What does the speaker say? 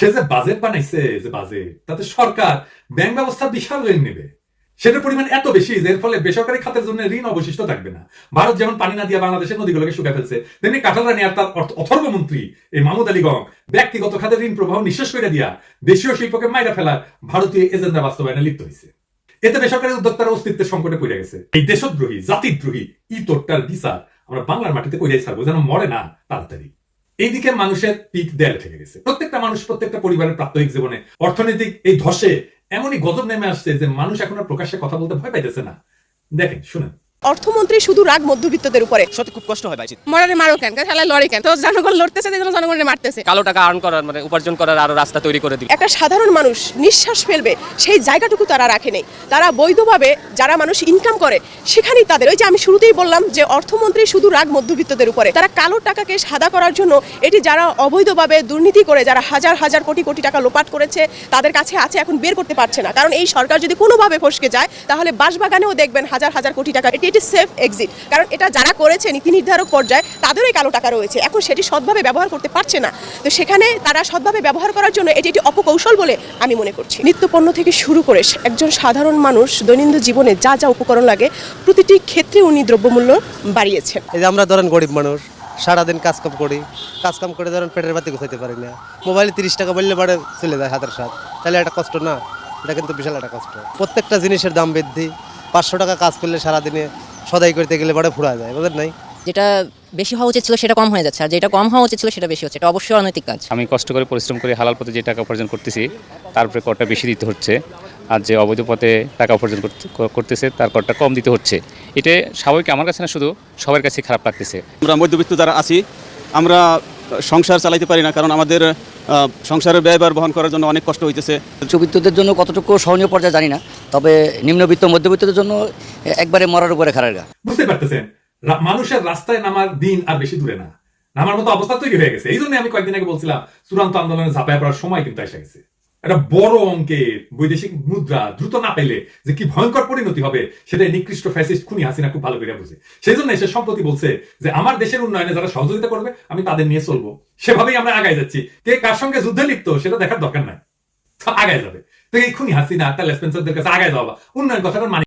সে যে বাজেট বানাইছে, যে বাজেট তাতে সরকার ব্যাংক ব্যবস্থা বিশাল ঋণ নেবে। সেটার পরিমাণ এত বেশি যে এর ফলে বেসরকারি খাতের জন্য ঋণ অবশিষ্ট থাকবে না। ভারত যেমন পানি না দিয়ে বাংলাদেশের নদীগুলোকে শুকায় ফেলছে, তেমনি কাঁঠাল রানী আর তার অর্থ- অথর্বমন্ত্রী এই মাহমুদ আলী গং ব্যক্তিগত খাতের ঋণ প্রবাহ নিঃশেষ করে দিয়া দেশীয় শিল্পকে মাইরা ফেলার ভারতীয় এজেন্ডা বাস্তবায়নে লিপ্ত হয়েছে এতে বেসরকারি উদ্যোক্তার অস্তিত্বের সংকটে পড়ে গেছে। এই দেশদ্রোহী, জাতিদ্রোহী ইতরটার বিচার আমরা বাংলার মাটিতে কইরাই ছাড়বো, যেন মরে না তাড়াতাড়ি। এইদিকে মানুষের পিক দেয়ালে থেকে গেছে। প্রত্যেকটা মানুষ প্রত্যেকটা পরিবারের প্রাত্যহিক জীবনে অর্থনৈতিক এই ধসে এমনই গজব নেমে আসছে যে মানুষ এখন আর প্রকাশ্যে কথা বলতে ভয় পাইতেছে না। দেখেন, শুনেন। অর্থমন্ত্রী শুধু রাগ মধ্যবিত্তদের উপরে। সত্যি খুব কষ্ট হয় ভাই মরারে মারো কেন? খেলায় লড়ে কেন? তো জনগণ লড়তেছে যে জন্য জনগণের মারতেছে। কালো টাকা আর্ন করার মানে উপার্জন করার আরও রাস্তা তৈরি করে দিই একটা সাধারণ মানুষ নিঃশ্বাস ফেলবে সেই জায়গাটুকু তারা রাখে নেই। তারা বৈধভাবে যারা মানুষ ইনকাম করে সেখানেই তাদের ওই যে আমি শুরুতেই বললাম যে অর্থমন্ত্রী শুধু রাগ মধ্যবিত্তদের উপরে। তারা কালো টাকাকে সাদা করার জন্য এটি যারা অবৈধভাবে দুর্নীতি করে যারা হাজার হাজার কোটি কোটি টাকা লোপাট করেছে তাদের কাছে আছে এখন বের করতে পারছে না। কারণ এই সরকার যদি কোনোভাবে ফসকে যায় তাহলে বাসবাগানেও দেখবেন হাজার হাজার কোটি টাকা এটি এটি সেফ এক্সিট কারণ এটা যারা করেছে নীতি নির্ধারক পর্যায়ে তাদেরই কালো টাকা রয়েছে। এখন সেটি সৎভাবে ব্যবহার করতে পারছে না। তো সেখানে তারা সৎভাবে ব্যবহার করার জন্য এটি একটি অপকৌশল বলে আমি মনে করছি। নিত্যপণ্য থেকে শুরু করে একজন সাধারণ মানুষ দৈনন্দিন জীবনে যা যা উপকরণ লাগে, প্রতিটি ক্ষেত্রে উনি দ্রব্যমূল্য বাড়িয়েছেন। এই যে আমরা ধরেন গরিব মানুষ, সারাদিন কাজকাম করি কাজকাম করে ধরেন পেটের বাতি গুছাইতে পারি না। মোবাইলে তিরিশ টাকা বললে পরে চলে যায় হাতের সাথ তাহলে একটা কষ্ট না? এটা কিন্তু বিশাল একটা কষ্ট। প্রত্যেকটা জিনিসের দাম বৃদ্ধি। পাঁচশো টাকা কাজ করলে সারাদিনে সদাই করতে গেলে পরে ফুরা যায় বুঝলেন নাই? যেটা বেশি হওয়া উচিত ছিল সেটা কম হয়ে যাচ্ছে আর যেটা কম হওয়া উচিত ছিল সেটা বেশি হচ্ছে এটা অবশ্যই অনৈতিক কাজ। আমি কষ্ট করে পরিশ্রম করে হালাল পথে যে টাকা উপার্জন করতেছি তার উপরে করটা বেশি দিতে হচ্ছে আর যে অবৈধ পথে টাকা উপার্জন করতে- করতেছে তার করটা কম দিতে হচ্ছে। এটা স্বাভাবিক আমার কাছে না শুধু সবার কাছে খারাপ লাগতেছে। আমরা মধ্যবিত্ত যারা আছি আমরা সংসার চালাইতে পারি না কারণ আমাদের সংসারের ব্যয়ভার বহন করার জন্য অনেক কষ্ট হইতেছে। উচ্চবিত্তদের জন্য কতটুকু সহনীয় পর্যায়ে জানি না তবে নিম্নবিত্ত মধ্যবিত্তদের জন্য একবারে মরার উপরে খারাপ গা। বুঝতে পারতেছেন? মানুষের রাস্তায় নামার দিন আর বেশি দূরে না। নামার মতো অবস্থা তৈরি হয়ে গেছে। এই জন্য আমি কয়েকদিন আগে বলছিলাম চূড়ান্ত আন্দোলনে ঝাঁপায় পড়ার সময় কিন্তু এসে গেছে। একটা বড় অঙ্কের বৈদেশিক মুদ্রা দ্রুত না পেলে যে কি ভয়ঙ্কর পরিণতি হবে, সেটা নিকৃষ্ট ফ্যাসিস্ট খুনি হাসিনা খুব ভালো করে বুঝে। সেই জন্য এসে সম্প্রতি বলছে যে, আমার দেশের উন্নয়নে যারা সহযোগিতা করবে, আমি তাদের নিয়ে চলবো। সেভাবেই আমরা আগায় যাচ্ছি। কে কার সঙ্গে যুদ্ধে লিপ্ত, সেটা দেখার দরকার নাই। আগায় যাবে। তো এই খুনি হাসিনা তাহলে স্পেন্সারদের কাছে আগায় যাওয়া, উন্নয়ন কথাটা মানে